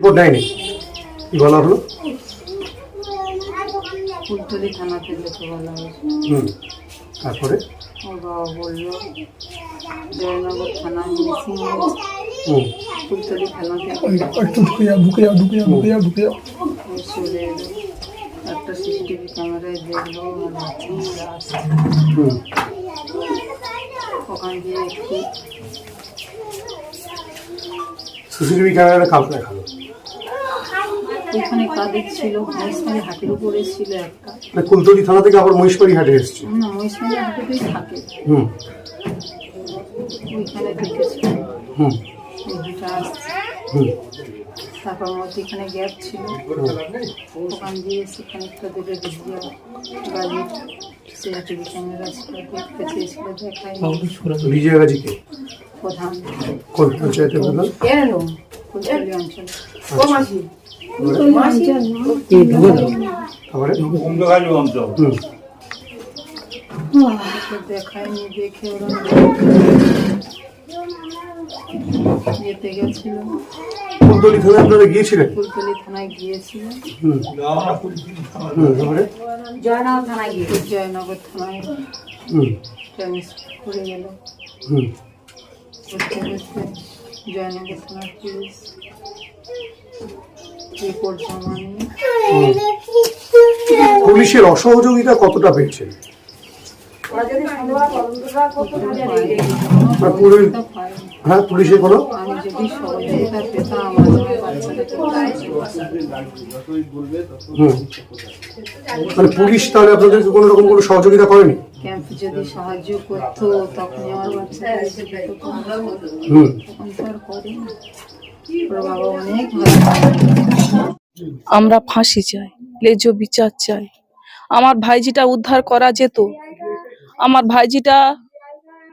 Report নেয়নি কি বলা হলো ফুলতলি থানাতে যেতে বলা হয়েছে। হুম। তারপরে? ওর বাবা বলল জয়নগর থানা মিসিং হুম। ফুলতলি থানাতে একটু ঢুকে যাও ঢুকে যাও ঢুকে যাও ঢুকে যাও ঢুকে যাও। চলে এলো। একটা সিসিটিভি ক্যামেরায় দেখল আমার হুম। ওখান দিয়ে একটু সিসিটিভি ক্যামেরাটা কাউকে দেখাল। ওইখানে কাদের ছিল মহিষমারি হাটের উপরে ছিল একটা। মানে কুলতলি থানা থেকে আবার মহিষবাড়ি হাটে এসছে? না মহিষমারি হাটেতেই থাকে। হুম। ওইখানে দেখেছিল হুম। ওই দুটো আসছে। হুম। তারপর মধ্যেখানে গ্যাপ ছিল। ওখান দিয়ে সেখানে একটা দুটো ভিডিও গাড়ির সিসিটিভি ক্যামেরা ছিল দেখতে চেয়েছিল বিজয় গাজীকে প্রধান। কোন পঞ্চায়েতের প্রধান? অঞ্চল তো দেখায়নি দেখে ওরা যেতে গেছিল কুলতলি থানায় আপনারা গিয়েছিলেন ফুলতলি থানায় গিয়েছিল হুম। হুম তারপরে জয়নগর থানায় গিয়ে জয়নগর থানায় করে জয়নগর থানার পুলিশ পুলিশের অসহযোগিতা কতটা পুলিশ পাইনি। হ্যাঁ পুলিশের কোনো? মানে পুলিশ তাহলে আপনাদেরকে কোনো রকম কোনো সহযোগিতা করেনি? যদি সাহায্য করতো বাচ্চাটা হুম। আমরা ফাঁসি চাই, লেজ বিচার চাই। আমার ভাইজিটা উদ্ধার করা যেত। আমার ভাইজিটা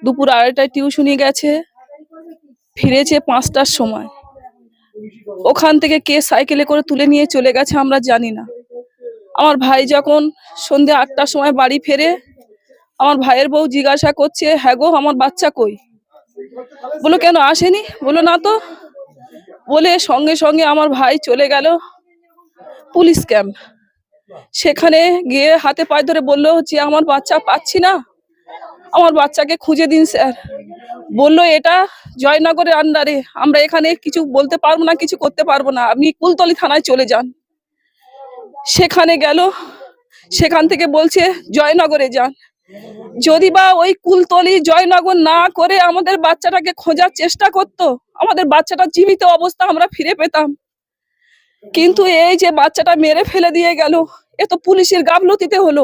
দুপুর আড়াইটায় টিউশনি গেছে, ফিরেছে পাঁচটার সময়। ওখান থেকে কে সাইকেলে করে তুলে নিয়ে চলে গেছে আমরা জানি না। আমার ভাই যখন সন্ধে আটটার সময় বাড়ি ফেরে, আমার ভাইয়ের বউ জিজ্ঞাসা করছে হ্যাঁ গো, আমার বাচ্চা কই? বলো কেন আসেনি? বলো না তো বলে সঙ্গে সঙ্গে আমার ভাই চলে গেল পুলিশ ক্যাম্প। সেখানে গিয়ে হাতে পায়ে ধরে বলল যে, আমার বাচ্চা পাচ্ছি না। আমার বাচ্চাকে খুঁজে দিন, স্যার। বলল, এটা জয়নগরের আন্ডারে আমরা এখানে কিছু বলতে পারব না, কিছু করতে পারব না। আপনি কুলতলি থানায় চলে যান। সেখানে গেল। সেখান থেকে বলছে, জয়নগরে যান। যদি বা ওই কুলতলি জয়নগর না করে আমাদের বাচ্চাটাকে খোঁজার চেষ্টা করতো, আমাদের বাচ্চাটা জীবিত অবস্থা আমরা ফিরে পেতাম। কিন্তু এই যে বাচ্চাটা মেরে ফেলে দিয়ে গেল, এ তো পুলিশের গাফলতিতে হলো।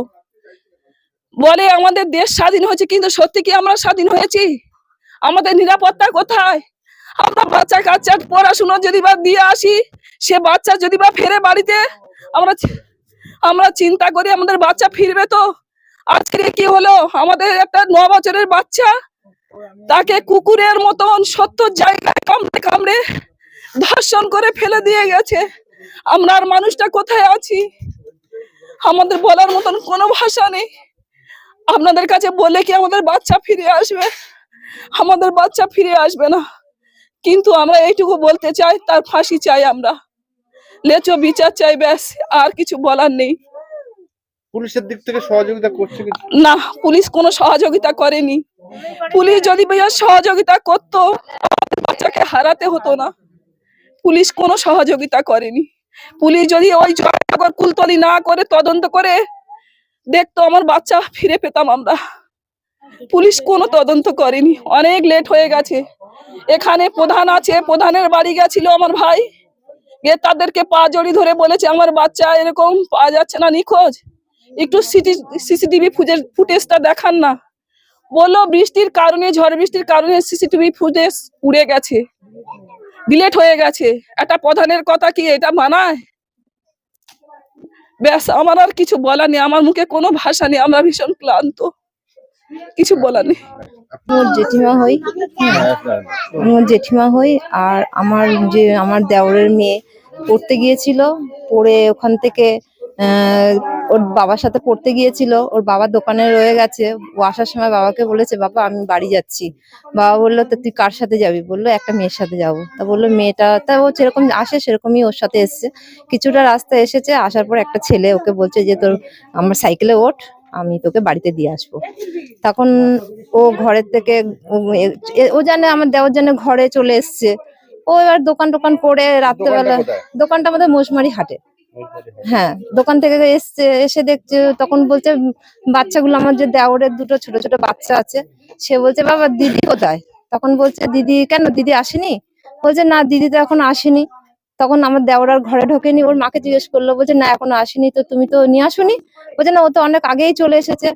বলে আমাদের দেশ স্বাধীন হয়েছে, কিন্তু সত্যি কি আমরা স্বাধীন হয়েছি? আমাদের নিরাপত্তা কোথায়? আমরা বাচ্চা কাচ্চার পড়াশুনো যদি বা দিয়ে আসি, সে বাচ্চা যদি বা ফেরে বাড়িতে, আমরা আমরা চিন্তা করি আমাদের বাচ্চা ফিরবে তো। আজকে কি হলো? আমাদের একটা ন বছরের বাচ্চা, তাকে কুকুরের মতন সত্তর জায়গায় কামড়ে কামড়ে ধর্ষণ করে ফেলে দিয়ে গেছে। আমরা আর মানুষটা কোথায় আছি? আমাদের বলার মতন কোনো ভাষা নেই। আপনাদের কাছে বলে কি আমাদের বাচ্চা ফিরে আসবে? আমাদের বাচ্চা ফিরে আসবে না। কিন্তু আমরা এইটুকু বলতে চাই, তার ফাঁসি চাই আমরা। লেচো বিচার চাই ব্যাস, আর কিছু বলার নেই। পুলিশের দিক থেকে সহযোগিতা করছে না, পুলিশ কোনো সহযোগিতা করেনি। পুলিশ যদি সহযোগিতা করতো বাচ্চাকে হারাতে হতো না। পুলিশ কোনো সহযোগিতা করেনি। পুলিশ যদি ওই জয়নগর কুলতলি না করে তদন্ত করে, দেখতো আমার বাচ্চা ফিরে পেতাম আমরা। পুলিশ কোনো তদন্ত করেনি। অনেক লেট হয়ে গেছে। এখানে প্রধান আছে, প্রধানের বাড়ি গেছিল আমার ভাই। গিয়ে তাদেরকে পা জড়ি ধরে বলেছে, আমার বাচ্চা এরকম পাওয়া যাচ্ছে না, নিখোঁজ। একটু সিটি, সিসিটিভি ফুটেজ, ফুটেজটা দেখান না। বলল বৃষ্টির কারণে, ঝড় বৃষ্টির কারণে সিসিটিভি ফুটেজ উড়ে গেছে। ডিলেট হয়ে গেছে। একটা প্রধানের কথা কি এটা মানায়? ব্যাস, আমার আর কিছু বলার নেই। আমার মুখে কোনো ভাষা নেই। আমরা ভীষণ ক্লান্ত। কিছু বলার নেই। আমার জেঠিমা হই। আমার জেঠিমা হই। আর আমার যে, আমার দেওরের মেয়ে পড়তে গিয়েছিল, পড়ে ওখান থেকে ওর বাবার সাথে পড়তে গিয়েছিল ওর বাবা দোকানে রয়ে গেছে। ও আসার সময় বাবাকে বলেছে বাবা আমি বাড়ি যাচ্ছি। বাবা বলল তো তুই কার সাথে যাবি? বলল একটা মেয়ের সাথে যাব। তা বলল মেয়েটা তা ও যেরকম আসে সেরকমই ওর সাথে এসছে। কিছুটা রাস্তা এসেছে আসার পর একটা ছেলে ওকে বলছে যে তোর আমার সাইকেলে ওঠ আমি তোকে বাড়িতে দিয়ে আসব। তখন ও ঘরের থেকে ও- জানে আমার দেওয়ার জন্য ঘরে চলে এসছে। ও এবার দোকান টোকান করে রাত্রেবেলা দোকানটা আমাদের মোশমারি হাটে। হ্যাঁ দোকান থেকে এসছে, এসে দেখছে, তখন বলছে, বাচ্চাগুলো আমার যে দেওরের দুটো ছোট ছোট বাচ্চা আছে, সে বলছে, বাবা, দিদি কোথায়? তখন বলছে, দিদি, কেন দিদি আসেনি? বলছে, না, দিদি তো এখন আসেনি। তখন আমার দেওর আর ঘরে ঢোকেনি, ওর মাকে জিজ্ঞেস করল, বলছে, না, এখনও আসেনি, তো তুমি তো নিয়ে আসুনি? বলছে, না, ও তো অনেক আগেই চলে এসেছে।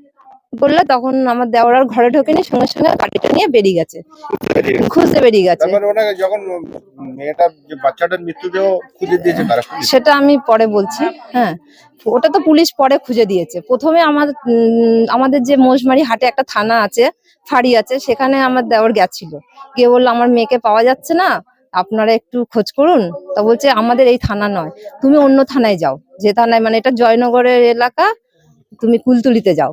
বললে তখন আমার দেওর আর ঘরে ঢোকেনি সঙ্গে সঙ্গে গাড়িটা নিয়ে বেরিয়ে গেছে। খুঁজতে বেরিয়ে গেছে। যখন মেয়েটা বাচ্চাটার মৃত্যুদেহ খুঁজে দিয়েছে সেটা আমি পরে বলছি হ্যাঁ। ওটা তো পুলিশ পরে খুঁজে দিয়েছে। প্রথমে আমার আমাদের যে মোশমারি হাটে একটা থানা আছে ফাঁড়ি আছে সেখানে আমার দেওর গেছিল। গিয়ে বলল আমার মেয়েকে পাওয়া যাচ্ছে না আপনারা একটু খোঁজ করুন। তা বলছে আমাদের এই থানা নয় তুমি অন্য থানায় যাও। যে থানায় মানে এটা জয়নগরের এলাকা তুমি কুলতুলিতে যাও।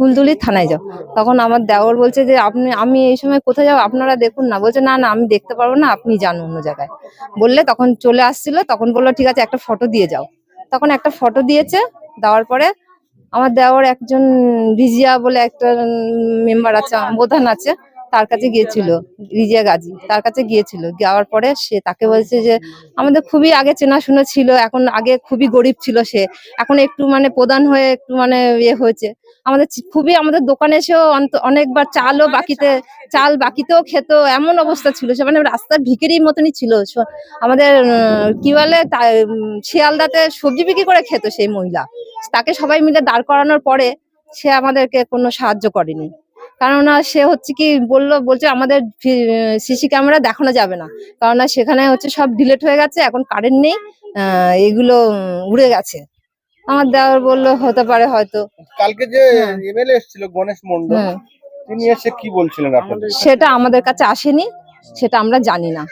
কুলতুলি থানায় যাও। তখন আমার দেওর বলছে যে, আপনি, আমি এই সময় কোথায় যাব? আপনারা দেখুন না। বলছে, না না, আমি দেখতে পারব না, আপনি যান অন্য জায়গায়। বললে তখন চলে আসছিল, তখন বলল, ঠিক আছে, একটা ফটো দিয়ে যাও। তখন একটা ফটো দিয়েছে, দেওয়ার পরে আমার দেওয়ার একজন রিজিয়া বলে একটা মেম্বার আছে প্রধান আছে। তার কাছে গিয়েছিল রিজিয়া গাজী তার কাছে গিয়েছিল। যাওয়ার পরে সে তাকে বলছে যে আমাদের খুবই আগে চেনাশোনা ছিল এখন আগে খুবই গরিব ছিল সে। এখন একটু মানে প্রধান হয়ে একটু মানে ইয়ে হয়েছে। আমাদের খুবই আমাদের দোকানে এসেও অনেকবার চালও বাকিতে চাল বাকিতেও খেত এমন অবস্থা ছিল সে। মানে রাস্তার ভিকেরির মতনই ছিল আমাদের কি বলে শিয়ালদাতে সবজি বিক্রি করে খেত সেই মহিলা। তাকে সবাই মিলে দাঁড় করানোর পরে সে আমাদেরকে কোনো সাহায্য করেনি। কেননা সে হচ্ছে কি বলল বলছে আমাদের সিসি ক্যামেরা দেখানো যাবে না। কেননা সেখানে হচ্ছে সব ডিলেট হয়ে গেছে এখন কারেন্ট নেই এগুলো উড়ে গেছে। আমার দেওয়ার বলল হতে পারে হয়তো। কালকে যে হ্যাঁ। এমএলএ এসেছিল গণেশ মন্ডল তিনি এসে কি বলছিলেন আপনাদের সেটা আমাদের কাছে আসেনি সেটা আমরা জানি না।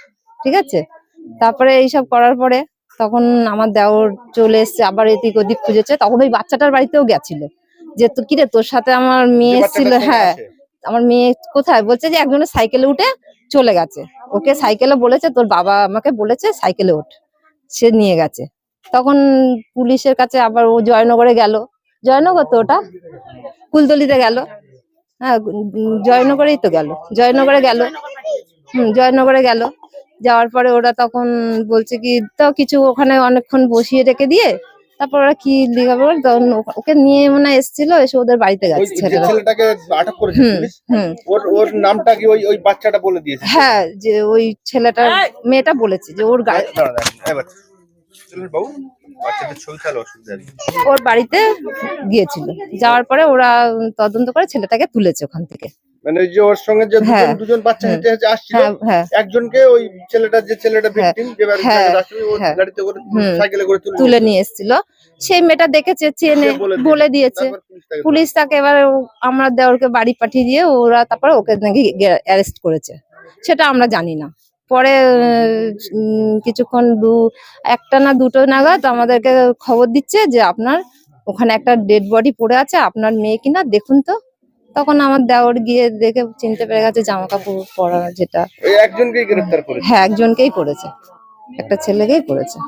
ঠিক আছে? তারপরে এইসব করার পরে তখন আমার দেওর চলে এসছে আবার এদিক ওদিক খুঁজেছে তখন ওই বাচ্চাটার বাড়িতেও গেছিল। যে তো কিরে তোর সাথে আমার মেয়ে এসেছিল হ্যাঁ? আমার মেয়ে কোথায়? বলছে যে একজনের সাইকেলে উঠে চলে গেছে। ওকে সাইকেলে বলেছে, তোর বাবা আমাকে বলেছে সাইকেলে ওঠ। সে নিয়ে গেছে। তখন পুলিশের কাছে আবার ও জয়নগরে গেল। জয়নগর তো ওটা? কুলতলিতে গেল। হ্যাঁ জয়নগরেই তো গেল। জয়নগরে গেল। হুম, জয়নগরে গেল। যাওয়ার পরে ওরা তখন বলছে কি, তো কিছু ওখানে অনেকক্ষণ বসিয়ে রেখে দিয়ে তারপর ওরা কি লিখাবে বলে তখন ও- ওকে নিয়ে মনে হয় এসেছিল এসে ওদের বাড়িতে গেছে ছেলেটাকে আটক করেছে হুম ওর ওর নামটা কি ওই ওই বাচ্চাটা বলে দিয়েছে? হ্যাঁ যে ওই ছেলেটার মেয়েটা বলেছে যে ওর গায়ে বাবু ওর বাড়িতে গিয়েছিল। যাওয়ার পরে ওরা তদন্ত করে ছেলেটাকে তুলেছে ওখান থেকে। মানে যে ওর সঙ্গে যে দুজন হ্যাঁ, দুজন বাচ্চা হুম। হেঁটে হেঁটে আসছিল হ্যাঁ হ্যাঁ। একজনকে ওই ছেলেটা যে ছেলেটা হ্যাঁ, ভিকটিম যে হ্যাঁ, হ্যাঁ। গাড়িতে করে সাইকেলে করে তুলে নিয়ে এসেছিল। সেই মেয়েটা দেখেছে চেনে বলে দিয়েছে। পুলিশ তাকে এবার আমরা দেওরকে বাড়ি পাঠিয়ে দিয়ে ওরা তারপরে ওকে নাকি অ্যারেস্ট করেছে। সেটা আমরা জানি না। পরে কিছুক্ষণ দু একটা না দুটো নাগাদ আমাদেরকে খবর দিচ্ছে যে আপনার ওখানে একটা ডেড বডি পড়ে আছে আপনার মেয়ে কিনা দেখুন তো। তখন আমার দেওর গিয়ে দেখে চিনতে পেরে গেছে জামা কাপড় পরা যেটা। একজনকেই গ্রেফতার করেছে? হ্যাঁ একজনকেই করেছে। একটা ছেলেকেই করেছে।